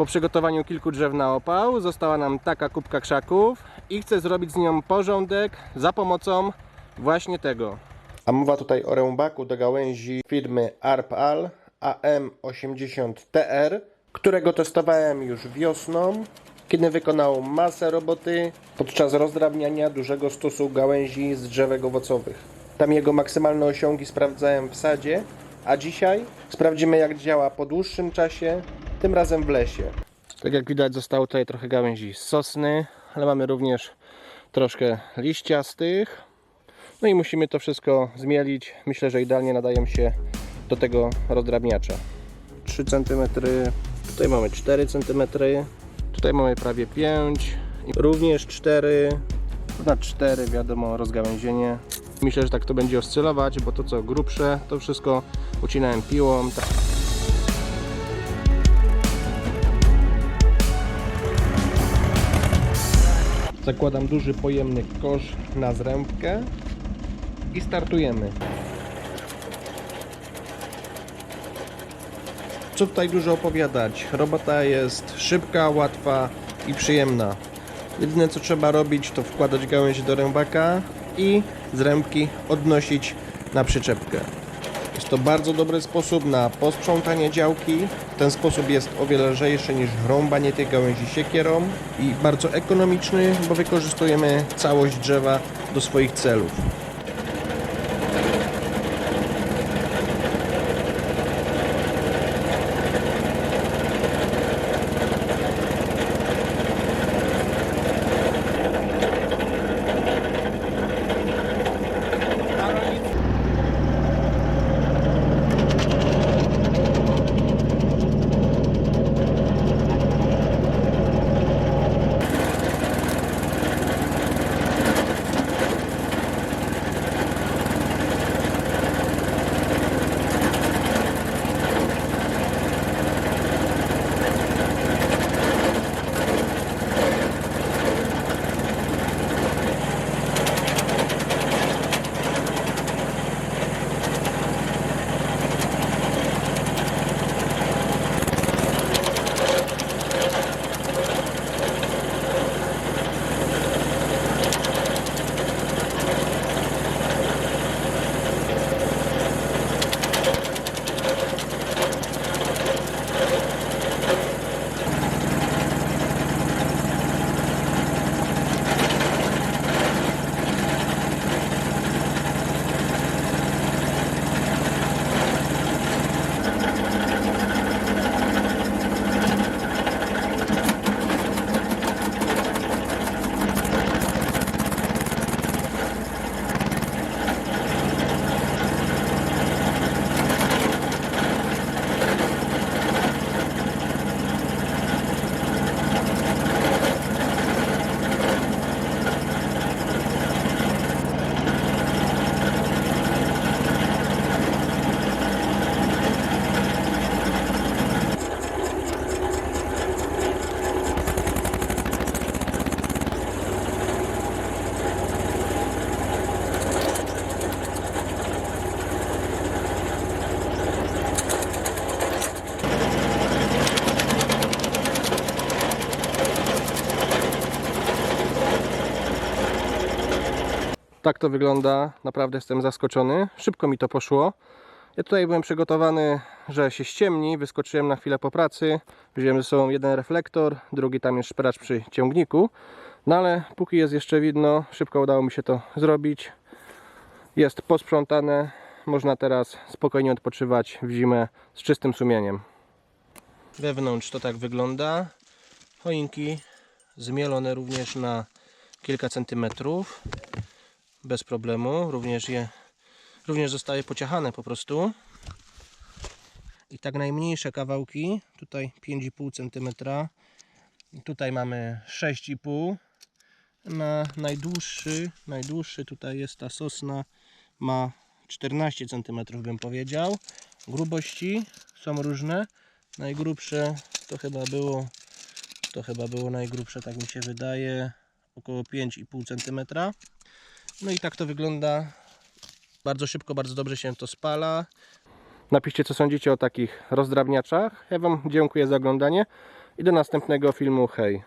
Po przygotowaniu kilku drzew na opał została nam taka kubka krzaków i chcę zrobić z nią porządek za pomocą właśnie tego. A mowa tutaj o rębaku do gałęzi firmy ARPAL AM80TR, którego testowałem już wiosną, kiedy wykonał masę roboty podczas rozdrabniania dużego stosu gałęzi z drzewek owocowych. Tam jego maksymalne osiągi sprawdzałem w sadzie, a dzisiaj sprawdzimy jak działa po dłuższym czasie, tym razem w lesie. Tak jak widać zostało tutaj trochę gałęzi sosny, ale mamy również troszkę liściastych. No i musimy to wszystko zmielić. Myślę, że idealnie nadają się do tego rozdrabniacza. 3 cm, tutaj mamy 4 cm, tutaj mamy prawie 5, i również 4, na 4 wiadomo rozgałęzienie. Myślę, że tak to będzie oscylować, bo to co grubsze, to wszystko ucinałem piłą. Zakładam duży pojemny kosz na zrębkę i startujemy. Co tutaj dużo opowiadać? Robota jest szybka, łatwa i przyjemna. Jedyne co trzeba robić to wkładać gałęź do rębaka i z rębki odnosić na przyczepkę. Jest to bardzo dobry sposób na posprzątanie działki. Ten sposób jest o wiele lżejszy niż rąbanie tych gałęzi siekierą i bardzo ekonomiczny, bo wykorzystujemy całość drzewa do swoich celów. Tak to wygląda. Naprawdę jestem zaskoczony. Szybko mi to poszło. Ja tutaj byłem przygotowany, że się ściemni. Wyskoczyłem na chwilę po pracy. Wziąłem ze sobą jeden reflektor, drugi tam jest szperacz przy ciągniku. No ale póki jest jeszcze widno, szybko udało mi się to zrobić. Jest posprzątane. Można teraz spokojnie odpoczywać w zimę z czystym sumieniem. Wewnątrz to tak wygląda. Choinki zmielone również na kilka centymetrów bez problemu. Również je również zostaje pociachane po prostu. I tak najmniejsze kawałki, tutaj 5,5 cm, tutaj mamy 6,5 na najdłuższy, najdłuższy tutaj jest ta sosna, ma 14 cm bym powiedział. Grubości są różne. Najgrubsze to chyba było, to chyba było najgrubsze, tak mi się wydaje, około 5,5 cm. No i tak to wygląda. Bardzo szybko, bardzo dobrze się to spala. Napiszcie co sądzicie o takich rozdrabniaczach. Ja Wam dziękuję za oglądanie I do następnego filmu, hej.